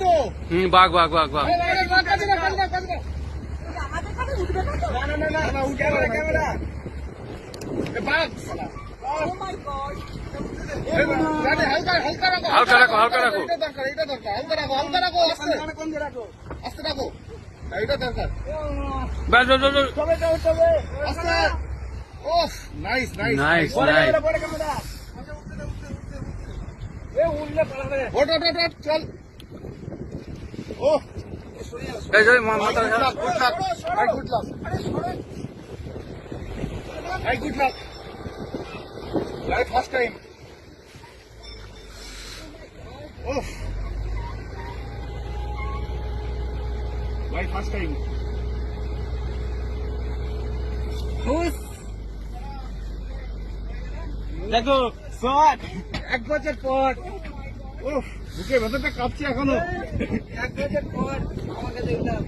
তো হুম বাঘ বাঘ বাঘ বাঘ। বাঘ, হালকা হালকা রাখো হালকা রাখো, এটা দরকার এটা দরকার হালকা রাখো হালকা রাখো আস্তে। আস্তে রাখো। এটা দরকার। ব্যাস ব্যাস, ব্যাস। তবে তবে তবে আস্তে। ওফ নাইস নাইস Nice, বড় বড় ক্যামেরা এ উঠলে পালা করে ওট ওট ওট, চল। ও এই যে মা- মাথা গুড লাক গুড লাক ভাই গুড লাক ভাই গুড লাক ভাই ফার্স্ট টাইম ওফ ভাই ফার্স্ট টাইম দেখো শট এক বছর পর। উফ বুকে ভেতরটা কাঁপছে এখনও। এক বছর পর আমাকে দেখলাম।